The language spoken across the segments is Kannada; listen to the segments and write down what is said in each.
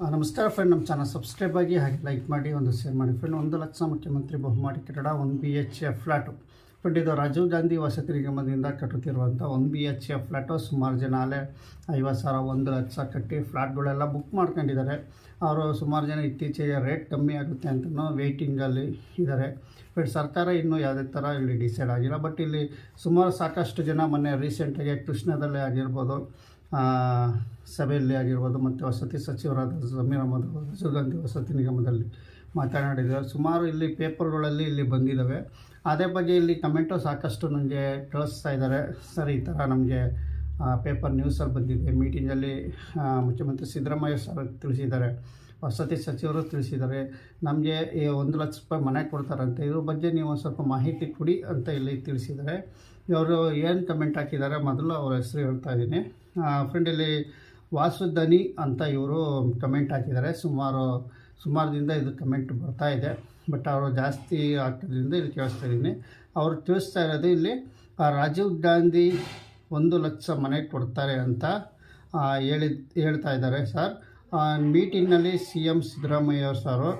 ನಮಸ್ಕಾರ ಫ್ರೆಂಡ್ ನಮ್ಮ ಚಾನಲ್ ಸಬ್ಸ್ಕ್ರೈಬ್ ಆಗಿ ಹಾಗೆ ಲೈಕ್ ಮಾಡಿ, ಒಂದು ಶೇರ್ ಮಾಡಿ ಫ್ರೆಂಡ್ ಒಂದು ಲಕ್ಷ ಮುಖ್ಯಮಂತ್ರಿ ಬಹುಮಾಡಿ ಕಟ್ಟಡ one B H F flat friend ಇದು ರಾಜೀವ್ ಗಾಂಧಿ ವಸತಿ ನಿಗಮದಿಂದ ಕಟ್ಟುತ್ತಿರುವಂಥ one B H F flat ಸುಮಾರು ಜನ ಅಲ್ಲೇ ಐವತ್ತು ಸಾವಿರ, ಒಂದು ಲಕ್ಷ ಕಟ್ಟಿ ಫ್ಲ್ಯಾಟ್ಗಳೆಲ್ಲ ಬುಕ್ ಮಾಡ್ಕೊಂಡಿದ್ದಾರೆ. ಅವರು ಸುಮಾರು ಜನ ಇತ್ತೀಚೆಗೆ ರೇಟ್ ಕಮ್ಮಿ ಆಗುತ್ತೆ ಅಂತಲೂ ವೆಯ್ಟಿಂಗಲ್ಲಿ ಇದ್ದಾರೆ. ಬಟ್ ಸರ್ಕಾರ ಇನ್ನೂ ಯಾವುದೇ ಥರ ಇಲ್ಲಿ ಡಿಸೈಡ್ ಆಗಿಲ್ಲ ಬಟ್ ಇಲ್ಲಿ ಸುಮಾರು ಸಾಕಷ್ಟು ಜನ ಮೊನ್ನೆ ರೀಸೆಂಟಾಗಿ ಕೃಷ್ಣದಲ್ಲೇ ಆಗಿರ್ಬೋದು. ಸಭೆಯಲ್ಲಿ ಆಗಿರ್ಬೋದು ಮತ್ತು ವಸತಿ ಸಚಿವರಾದ ಜಮೀರ್ ಅಹಮದ್ ರಾಜೀವ್ ವಸತಿ ನಿಗಮದಲ್ಲಿ ಮಾತನಾಡಿದ್ದಾರೆ. ಸುಮಾರು ಇಲ್ಲಿ ಪೇಪರ್ಗಳಲ್ಲಿ ಇಲ್ಲಿ ಬಂದಿದ್ದಾವೆ. ಅದೇ ಬಗ್ಗೆ ಇಲ್ಲಿ ಕಮೆಂಟು ಸಾಕಷ್ಟು ನನಗೆ ಕಳಿಸ್ತಾ ಇದ್ದಾರೆ. ಸರ್, ಈ ಥರ ನಮಗೆ ಪೇಪರ್ ನ್ಯೂಸಲ್ಲಿ ಬಂದಿದೆ. ಮೀಟಿಂಗಲ್ಲಿ ಮುಖ್ಯಮಂತ್ರಿ ಸಿದ್ದರಾಮಯ್ಯ ಸರ್ ತಿಳಿಸಿದ್ದಾರೆ. ವಸತಿ ಸಚಿವರು ತಿಳಿಸಿದ್ದಾರೆ. ನಮಗೆ ಈ ಒಂದು ಲಕ್ಷ ರೂಪಾಯಿ ಮನೆ ಕೊಡ್ತಾರಂತೆ. ಇದ್ರ ಬಗ್ಗೆ ನೀವು ಒಂದು ಸ್ವಲ್ಪ ಮಾಹಿತಿ ಕೊಡಿ ಅಂತ ಇಲ್ಲಿ ತಿಳಿಸಿದ್ದಾರೆ. ಇವರು ಏನು ಕಮೆಂಟ್ ಹಾಕಿದ್ದಾರೆ? ಮೊದಲು ಅವರ ಹೆಸರು ಹೇಳ್ತಾ ಇದ್ದೀನಿ. ಫ್ರೆಂಡ್ ಇಲ್ಲಿ ವಾಸುದನಿ ಅಂತ ಇವರು ಕಮೆಂಟ್ ಹಾಕಿದ್ದಾರೆ. ಸುಮಾರು ಸುಮಾರು ದಿನದಿಂದ ಇದು ಕಮೆಂಟ್ ಬರ್ತಾ ಇದೆ. ಬಟ್ ಅವರು ಜಾಸ್ತಿ ಆಗ್ತಿದ್ದರಿಂದ ಇಲ್ಲಿ ಕೇಳಿಸ್ತಾ ಇದ್ದೀನಿ. ಅವರು ತಿಳಿಸ್ತಾ ಇರೋದು ಇಲ್ಲಿ ರಾಜೀವ್ ಗಾಂಧಿ ಒಂದು ಲಕ್ಷ ಮನೆ ಕೊಡ್ತಾರೆ ಅಂತ ಹೇಳಿ ಹೇಳ್ತಾ ಇದ್ದಾರೆ ಸರ್. ಮೀಟಿಂಗ್ನಲ್ಲಿ ಸಿ ಎಂ ಸಿದ್ದರಾಮಯ್ಯ ಅವರು ಸಾರು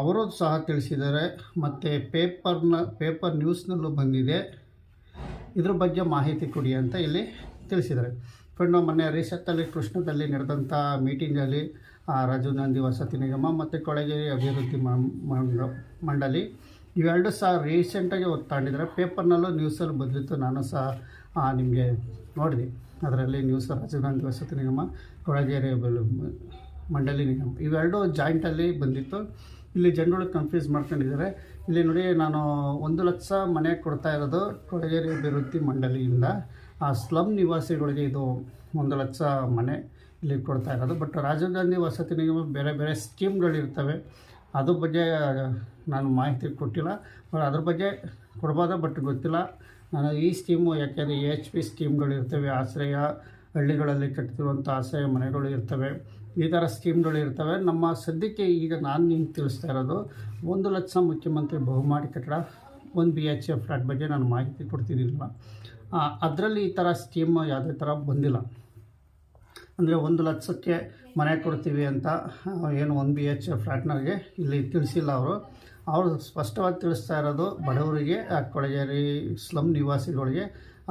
ಅವರು ಸಹ ತಿಳಿಸಿದ್ದಾರೆ. ಮತ್ತು ಪೇಪರ್ನ ಪೇಪರ್ ನ್ಯೂಸ್ನಲ್ಲೂ ಬಂದಿದೆ. ಇದ್ರ ಬಗ್ಗೆ ಮಾಹಿತಿ ಕೊಡಿ ಅಂತ ಇಲ್ಲಿ ತಿಳಿಸಿದ್ದಾರೆ. ಫ್ರೆಂಡ್ ಮೊನ್ನೆ ರೀಸೆಂಟಲ್ಲಿ ಕೃಷ್ಣದಲ್ಲಿ ನಡೆದಂಥ ಮೀಟಿಂಗಲ್ಲಿ ರಾಜೀವ್ ಗಾಂಧಿ ವಸತಿ ನಿಗಮ ಮತ್ತು ಕೊಳಗೇರಿ ಅಭಿವೃದ್ಧಿ ಮಂಡಳಿ ಇವೆರಡು ಸಹ ರೀಸೆಂಟಾಗಿ ಒತ್ತಾಡಿದ್ದಾರೆ ಪೇಪರ್ನಲ್ಲೂ ನ್ಯೂಸಲ್ಲಿ ಬಂದಿತ್ತು ನಾನು ಸಹ ನಿಮಗೆ ನೋಡಿದೆ. ಅದರಲ್ಲಿ ನ್ಯೂಸ್ ರಾಜೀವ್ ಗಾಂಧಿ ವಸತಿ ನಿಗಮ, ಕೊಳಗೇರಿ ಮಂಡಳಿ ನಿಗಮ ಇವೆರಡು ಜಾಯಿಂಟಲ್ಲಿ ಬಂದಿತ್ತು. ಇಲ್ಲಿ ಜನಗಳು ಕನ್ಫ್ಯೂಸ್ ಮಾಡ್ಕೊಂಡಿದ್ದಾರೆ. ಇಲ್ಲಿ ನೋಡಿ, ನಾನು ಒಂದು ಲಕ್ಷ ಮನೆ ಕೊಡ್ತಾ ಇರೋದು ಕೊಳಗೇರಿ ಅಭಿವೃದ್ಧಿ ಮಂಡಳಿಯಿಂದ. ಆ ಸ್ಲಮ್ ನಿವಾಸಿಗಳಿಗೆ ಇದು ಒಂದು ಲಕ್ಷ ಮನೆ ಇಲ್ಲಿ ಕೊಡ್ತಾ ಇರೋದು. ಬಟ್ ರಾಜೀವ್ ಗಾಂಧಿ ವಸತಿ ನಿಗಮ ಬೇರೆ ಬೇರೆ ಸ್ಕೀಮ್ಗಳಿರ್ತವೆ. ಅದ್ರ ಬಗ್ಗೆ ನಾನು ಮಾಹಿತಿ ಕೊಟ್ಟಿಲ್ಲ. ಬಟ್ ಅದ್ರ ಬಗ್ಗೆ ಕೊಡ್ಬೋದ? ಬಟ್ ಗೊತ್ತಿಲ್ಲ. ನಾನು ಈ ಸ್ಕೀಮು ಯಾಕೆಂದರೆ ಎ ಎಚ್ ಪಿ ಸ್ಕೀಮ್ಗಳಿರ್ತವೆ. ಆಶ್ರಯ ಹಳ್ಳಿಗಳಲ್ಲಿ ಕಟ್ತಿರುವಂಥ ಆಶ್ರಯ ಮನೆಗಳು ಇರ್ತವೆ. ಈ ಥರ ಸ್ಕೀಮ್ಗಳು ಇರ್ತವೆ. ನಮ್ಮ ಸದ್ಯಕ್ಕೆ ಈಗ ನಾನು ನಿಮ್ಗೆ ತಿಳಿಸ್ತಾ ಇರೋದು, ಒಂದು ಲಕ್ಷ ಮುಖ್ಯಮಂತ್ರಿ ಬಹುಮಾಡಿ ಕಟ್ಟಡ ಒಂದು ಬಿ ಎಚ್ ಎಫ್ ಫ್ಲಾಟ್ ಬಗ್ಗೆ ನಾನು ಮಾಹಿತಿ ಕೊಡ್ತಿರಲಿಲ್ಲ. ಅದರಲ್ಲಿ ಈ ಥರ ಸ್ಕೀಮ್ ಯಾವುದೇ ಥರ ಬಂದಿಲ್ಲ. ಅಂದರೆ ಒಂದು ಲಕ್ಷಕ್ಕೆ ಮನೆ ಕೊಡ್ತೀವಿ ಅಂತ ಏನು ಒನ್ ಬಿ ಎಚ್ ಫ್ಲ್ಯಾಟ್ನವ್ರಿಗೆ ಇಲ್ಲಿ ತಿಳಿಸಿಲ್ಲ ಅವರು. ಅವರು ಸ್ಪಷ್ಟವಾಗಿ ತಿಳಿಸ್ತಾ ಇರೋದು ಬಡವರಿಗೆ ಕೊಳಗೇರಿ ಸ್ಲಮ್ ನಿವಾಸಿಗಳಿಗೆ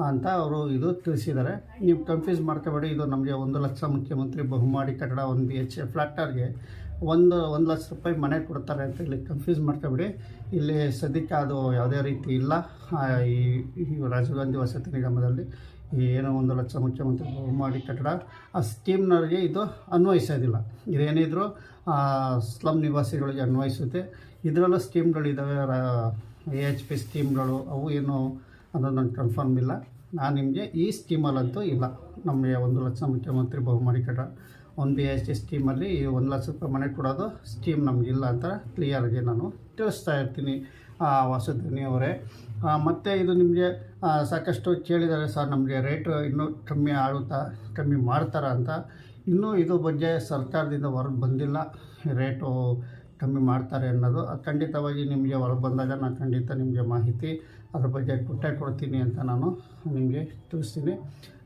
ಅಂತ ಅವರು ಇದು ತಿಳಿಸಿದ್ದಾರೆ. ನೀವು ಕನ್ಫ್ಯೂಸ್ ಮಾಡ್ಕೋಬೇಡಿ, ಇದು ನಮಗೆ ಒಂದು ಲಕ್ಷ ಮುಖ್ಯಮಂತ್ರಿ ಬಹುಮಾಡಿ ಕಟ್ಟಡ ಒಂದು ಬಿ ಎಚ್ ಫ್ಲ್ಯಾಟರ್ಗೆ ಒಂದು ಒಂದು ಲಕ್ಷ ರೂಪಾಯಿ ಮನೆ ಕೊಡ್ತಾರೆ ಅಂತ ಇಲ್ಲಿ ಕನ್ಫ್ಯೂಸ್ ಮಾಡ್ಕೊಬಿಡಿ ಇಲ್ಲಿ ಸದ್ಯಕ್ಕೆ ಅದು ಯಾವುದೇ ರೀತಿ ಇಲ್ಲ. ಈ ರಾಜೀವ್ ಗಾಂಧಿ ವಸತಿ ನಿಗಮದಲ್ಲಿ ಏನೋ ಒಂದು ಲಕ್ಷ ಮುಖ್ಯಮಂತ್ರಿ ಬಹುಮಾಡಿ ಕಟ್ಟಡ. ಆ ಸ್ಕೀಮ್ನವರಿಗೆ ಇದು ಅನ್ವಯಿಸೋದಿಲ್ಲ. ಇದೇನಿದ್ರು ಸ್ಲಮ್ ನಿವಾಸಿಗಳಿಗೆ ಅನ್ವಯಿಸುತ್ತೆ. ಇದರಲ್ಲೂ ಸ್ಕೀಮ್ಗಳಿದ್ದಾವೆ ಎ ಎಚ್ ಪಿ ಸ್ಕೀಮ್ಗಳು ಅವು ಏನು ಅನ್ನೋದು ನನಗೆ ಕನ್ಫರ್ಮ್ ಇಲ್ಲ. ನಾನು ನಿಮಗೆ ಈ ಸ್ಕೀಮಲ್ಲಂತೂ ಇಲ್ಲ. ನಮಗೆ ಒಂದು ಲಕ್ಷ ಮುಖ್ಯಮಂತ್ರಿ ಬಹುಮಾಡಿ ಕಟ್ಟಡ. ಒಂದು ಬಿ ಎಚ್ ಟಿ ಸ್ಕೀಮಲ್ಲಿ ಒಂದು ಲಕ್ಷ ರೂಪಾಯಿ ಮನೆ ಕೊಡೋದು ಸ್ಟೀಮ್ ನಮಗಿಲ್ಲ ಅಂತ ಕ್ಲಿಯರಾಗಿ ನಾನು ತಿಳಿಸ್ತಾ ಇರ್ತೀನಿ ವಾಸುಧ್ವನಿ ಅವರೇ ಮತ್ತು ಇದು ನಿಮಗೆ ಸಾಕಷ್ಟು ಕೇಳಿದ್ದಾರೆ ಸರ್, ನಮಗೆ ರೇಟ್ ಇನ್ನೂ ಕಮ್ಮಿ ಆಗುತ್ತಾ, ಕಮ್ಮಿ ಮಾಡ್ತಾರ ಅಂತ. ಇನ್ನೂ ಇದು ಬಗ್ಗೆ ಸರ್ಕಾರದಿಂದ ಹೊರಗೆ ಬಂದಿಲ್ಲ, ರೇಟು ಕಮ್ಮಿ ಮಾಡ್ತಾರೆ ಅನ್ನೋದು, ಅದು ಖಂಡಿತವಾಗಿ ನಿಮಗೆ ಹೊರಗೆ ಬಂದಾಗ ನಾನು ಖಂಡಿತ ನಿಮಗೆ ಮಾಹಿತಿ ಅದ್ರ ಬಗ್ಗೆ ಕೊಟ್ಟೆ ಕೊಡ್ತೀನಿ ಅಂತ ನಾನು ನಿಮಗೆ ತಿಳಿಸ್ತೀನಿ.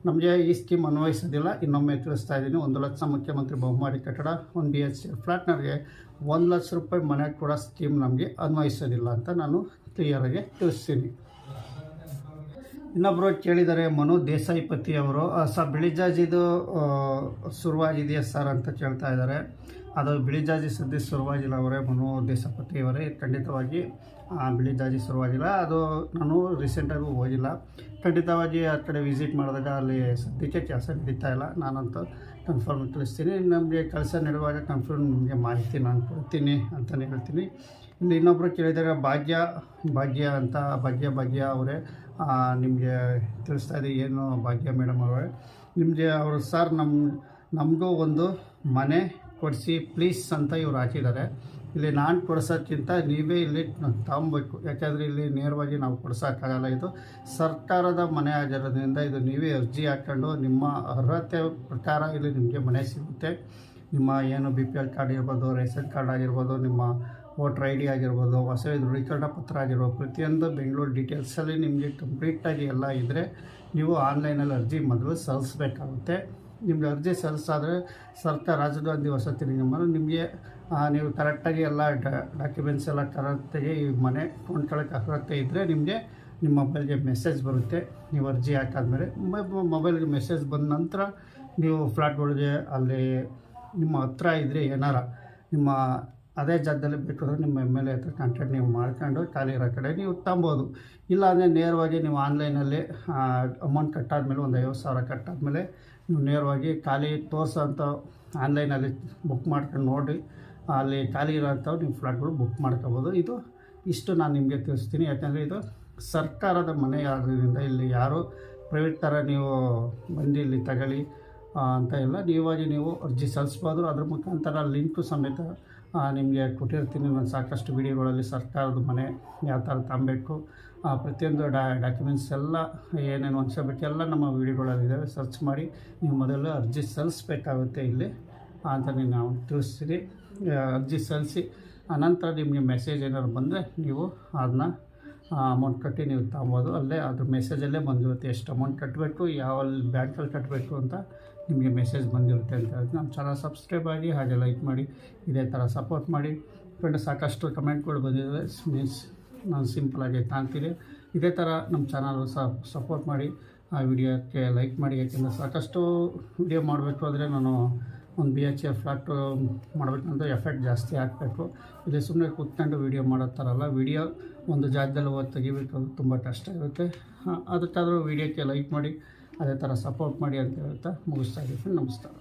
ನಮಗೆ ಈ ಸ್ಕೀಮ್ ಅನ್ವಯಿಸೋದಿಲ್ಲ, ಇನ್ನೊಮ್ಮೆ ತಿಳಿಸ್ತಾ ಇದ್ದೀನಿ. ಒಂದು ಲಕ್ಷ ಮುಖ್ಯಮಂತ್ರಿ ಬಹುಮಾಡಿ ಕಟ್ಟಡ, ಒಂದು ಬಿ ಎಚ್ ಫ್ಲ್ಯಾಟ್ನವ್ರಿಗೆ ಒಂದು ಲಕ್ಷ ರೂಪಾಯಿ ಮನೆ ಕೂಡ ಸ್ಕೀಮ್ ನಮಗೆ ಅನ್ವಯಿಸೋದಿಲ್ಲ ಅಂತ ನಾನು ಕ್ಲಿಯರಾಗಿ ತಿಳಿಸ್ತೀನಿ. ಇನ್ನೊಬ್ಬರು ಕೇಳಿದ್ದಾರೆ, ಮನು ದೇಸಾಯಿ ಪತಿಯವರು ಸರ್ ಬಿಳಿಜಾಜಿದು ಶುರುವಾಗಿದೆಯಾ ಸರ್ ಅಂತ ಕೇಳ್ತಾ ಇದ್ದಾರೆ. ಅದು ಬಿಳಿಜಾಜಿ ಸದ್ಯ ಶುರುವಾಗಿಲ್ಲ ಅವರೇ ಮನು ದೇಶಪತಿ ಅವರೇ. ಖಂಡಿತವಾಗಿ ಬಿಳಿ ಜಾಜಿ ಶುರುವಾಗಿಲ್ಲ. ಅದು ನಾನು ರೀಸೆಂಟಾಗೂ ಹೋಗಿಲ್ಲ. ಖಂಡಿತವಾಗಿ ಆ ಕಡೆ ವಿಸಿಟ್ ಮಾಡಿದಾಗ ಅಲ್ಲಿ ಸದ್ಯಕ್ಕೆ ಕೆಲಸ ನಡೀತಾ ಇಲ್ಲ. ನಾನಂತೂ ಕನ್ಫರ್ಮ್ ತಿಳಿಸ್ತೀನಿ. ನಮಗೆ ಕೆಲಸ ನೆಡುವಾಗ ಕನ್ಫರ್ಮ್ ನಿಮಗೆ ಮಾಹಿತಿ ನಾನು ಕೊಡ್ತೀನಿ ಅಂತಲೇ ಹೇಳ್ತೀನಿ. ಇಲ್ಲಿ ಇನ್ನೊಬ್ಬರು ಕೇಳಿದಾಗ ಭಾಗ್ಯ ಭಾಗ್ಯ ಅಂತ. ಭಾಗ್ಯ ಭಾಗ್ಯ ಅವರೇ. ನಿಮಗೆ ತಿಳಿಸ್ತಾ ಇದೆ ಏನು ಭಾಗ್ಯ ಮೇಡಮ್ ಅವರೇ. ನಿಮಗೆ ಅವರು ಸರ್ ನಮ್ಮ ನಮಗೂ ಒಂದು ಮನೆ ಕೊಡಿಸಿ ಪ್ಲೀಸ್ ಅಂತ ಇವ್ರು ಹಾಕಿದ್ದಾರೆ. ಇಲ್ಲಿ ನಾನು ಕೊಡಿಸೋಕ್ಕಿಂತ ನೀವೇ ಇಲ್ಲಿ ತಗೊಬೇಕು ಯಾಕೆಂದರೆ ಇಲ್ಲಿ ನೇರವಾಗಿ ನಾವು ಕೊಡ್ಸೋಕ್ಕಾಗಲ್ಲ ಇದು. ಸರ್ಕಾರದ ಮನೆ ಆಗಿರೋದ್ರಿಂದ ಇದು ನೀವೇ ಅರ್ಜಿ ಹಾಕ್ಕೊಂಡು ನಿಮ್ಮ ಅರ್ಹತೆ ಪ್ರಕಾರ ಇಲ್ಲಿ ನಿಮಗೆ ಮನೆ ಸಿಗುತ್ತೆ. ನಿಮ್ಮ ಏನು ಬಿ ಪಿ ಎಲ್ ಕಾರ್ಡ್ ಇರ್ಬೋದು, ರೇಷನ್ ಕಾರ್ಡ್ ಆಗಿರ್ಬೋದು, ನಿಮ್ಮ ವೋಟ್ರ್ ಐ ಡಿ ಆಗಿರ್ಬೋದು, ಹೊಸ ದೃಢೀಕರಣ ಪತ್ರ ಆಗಿರ್ಬೋದು, ಪ್ರತಿಯೊಂದು ಬೆಂಗಳೂರು ಡೀಟೇಲ್ಸಲ್ಲಿ ನಿಮಗೆ ಕಂಪ್ಲೀಟಾಗಿ ಎಲ್ಲ ಇದ್ದರೆ ನೀವು ಆನ್ಲೈನಲ್ಲಿ ಅರ್ಜಿ ಮೊದಲು ಸಲ್ಲಿಸ್ಬೇಕಾಗುತ್ತೆ. ನಿಮಗೆ ಅರ್ಜಿ ಸಲ್ಲಿಸಾದರೆ ರಾಜೀವ್ ಗಾಂಧಿ ವಸತಿ ನಿಗಮ ನಿಮಗೆ ನೀವು ಕರೆಕ್ಟಾಗಿ ಎಲ್ಲ ಡಾಕ್ಯುಮೆಂಟ್ಸ್ ಎಲ್ಲ ಕರೆಕ್ಟಾಗಿ ಈ ಮನೆ ಕೊಂಡ್ಕೊಳ್ಳೋಕೆ ಅರ್ಹತೆ ಇದ್ದರೆ ನಿಮಗೆ ನಿಮ್ಮ ಮೊಬೈಲ್ಗೆ ಮೆಸೇಜ್ ಬರುತ್ತೆ. ನೀವು ಅರ್ಜಿ ಹಾಕಾದ್ಮೇಲೆ ಮೊಬೈಲ್ಗೆ ಮೆಸೇಜ್ ಬಂದ ನಂತರ ನೀವು ಫ್ಲಾಟ್ಗಳಿಗೆ ಅಲ್ಲಿ ನಿಮ್ಮ ಹತ್ರ ಇದ್ದರೆ ಏನಾರ ನಿಮ್ಮ ಅದೇ ಜಾಗದಲ್ಲಿ ಬೇಕಾದ್ರೆ ನಿಮ್ಮ ಎಂ ಎಲ್ ಎ ಹತ್ರ ಕಾಂಟ್ಯಾಕ್ಟ್ ನೀವು ಮಾಡ್ಕೊಂಡು ಖಾಲಿ ಇರೋ ಕಡೆ ನೀವು ತಗೊಬೋದು ಇಲ್ಲಾಂದರೆ ನೇರವಾಗಿ ನೀವು ಆನ್ಲೈನಲ್ಲಿ ಅಮೌಂಟ್ ಕಟ್ಟಾದ್ಮೇಲೆ ಒಂದು ಐವತ್ತು ಸಾವಿರ ಕಟ್ಟಾದ್ಮೇಲೆ ನೀವು ನೇರವಾಗಿ ಖಾಲಿ ತೋರಿಸೋಂಥ ಆನ್ಲೈನಲ್ಲಿ ಬುಕ್ ಮಾಡ್ಕೊಂಡು ನೋಡಿ ಅಲ್ಲಿ ಖಾಲಿ ಇರೋಂಥವು ನೀವು ಫ್ಲಾಟ್ಗಳು ಬುಕ್ ಮಾಡ್ಕೋಬೋದು. ಇದು ಇಷ್ಟು ನಾನು ನಿಮಗೆ ತಿಳಿಸ್ತೀನಿ. ಯಾಕಂದರೆ ಇದು ಸರ್ಕಾರದ ಮನೆ ಆಗೋದ್ರಿಂದ ಇಲ್ಲಿ ಯಾರು ಪ್ರೈವೇಟ್ ಥರ ನೀವು ಬಂದು ಇಲ್ಲಿ ತಗೊಳ್ಳಿ ಅಂತ ಇಲ್ಲ. ನೀವಾಗಿ ನೀವು ಅರ್ಜಿ ಸಲ್ಲಿಸ್ಬೋದು. ಅದ್ರ ಮುಖಾಂತರ ಲಿಂಕು ಸಮೇತ ನಿಮಗೆ ಕೊಟ್ಟಿರ್ತೀನಿ. ನಾನು ಸಾಕಷ್ಟು ವಿಡಿಯೋಗಳಲ್ಲಿ ಸರ್ಕಾರದ ಮನೆ ಯಾವ ಥರ ತಗೊಬೇಕು ಪ್ರತಿಯೊಂದು ಡಾ ಡಾಕ್ಯುಮೆಂಟ್ಸ್ ಎಲ್ಲ, ಏನೇನು ಬಿಟ್ಟು ಎಲ್ಲ ನಮ್ಮ ವಿಡಿಯೋಗಳಲ್ಲಿದ್ದಾವೆ ಸರ್ಚ್ ಮಾಡಿ, ನೀವು ಮೊದಲು ಅರ್ಜಿ ಸಲ್ಲಿಸ್ಬೇಕಾಗುತ್ತೆ ಇಲ್ಲಿ. ಅಂತ ನಾವು ತಿಳಿಸ್ತೀನಿ ಅರ್ಜಿ ಸಲ್ಲಿಸಿ ಅನಂತರ ನಿಮಗೆ ಮೆಸೇಜ್ ಏನಾದ್ರು ಬಂದರೆ ನೀವು ಅದನ್ನ ಅಮೌಂಟ್ ಕಟ್ಟಿ ನೀವು ತಗೊಬೋದು. ಅಲ್ಲೇ ಅದ್ರ ಮೆಸೇಜಲ್ಲೇ ಬಂದಿರುತ್ತೆ. ಎಷ್ಟು ಅಮೌಂಟ್ ಕಟ್ಟಬೇಕು ಯಾವ ಬ್ಯಾಂಕಲ್ಲಿ ಕಟ್ಟಬೇಕು ಅಂತ ನಿಮಗೆ ಮೆಸೇಜ್ ಬಂದಿರುತ್ತೆ ಅಂತ ಹೇಳಿ. ನಮ್ಮ ಚಾನಲ್ ಸಬ್ಸ್ಕ್ರೈಬ್ ಆಗಿ, ಹಾಗೆ ಲೈಕ್ ಮಾಡಿ, ಇದೇ ಥರ ಸಪೋರ್ಟ್ ಮಾಡಿ. ಫ್ರೆಂಡ್ ಸಾಕಷ್ಟು ಕಮೆಂಟ್ಗಳು ಬಂದಿದ್ದಾವೆ. ಮೀನ್ಸ್ ನಾನು ಸಿಂಪಲಾಗಿ ತಾಂತೀನಿ ಇದೇ ಥರ ನಮ್ಮ ಚಾನಲ್ ಸಪೋರ್ಟ್ ಮಾಡಿ, ಆ ವಿಡಿಯೋಕ್ಕೆ ಲೈಕ್ ಮಾಡಿ, ಯಾಕೆಂದರೆ ಸಾಕಷ್ಟು ವಿಡಿಯೋ ಮಾಡಬೇಕು ಅಂದರೆ ನಾನು ಒಂದು ಬಿ ಎಚ್ ಎ ಫ್ಲಾಟು ಮಾಡಬೇಕಂದ್ರೆ ಎಫೆಕ್ಟ್ ಜಾಸ್ತಿ ಹಾಕಬೇಕು. ಇಲ್ಲಿ ಸುಮ್ಮನೆ ಕೂತ್ಕೊಂಡು ವೀಡಿಯೋ ಮಾಡೋ ಥರ ಅಲ್ಲ. ವೀಡಿಯೋ ಒಂದು ಜಾಗದಲ್ಲಿ ಹೋಗಿ ತೆಗಿಬೇಕು ತುಂಬ ಕಷ್ಟ ಇರುತ್ತೆ. ಅದಕ್ಕಾದರೂ ವೀಡಿಯೋಕ್ಕೆ ಲೈಕ್ ಮಾಡಿ, ಅದೇ ಥರ ಸಪೋರ್ಟ್ ಮಾಡಿ ಅಂತ ಹೇಳ್ತಾ ಮುಗಿಸ್ತಾ ಇದ್ದೀನಿ. ನಮಸ್ಕಾರ.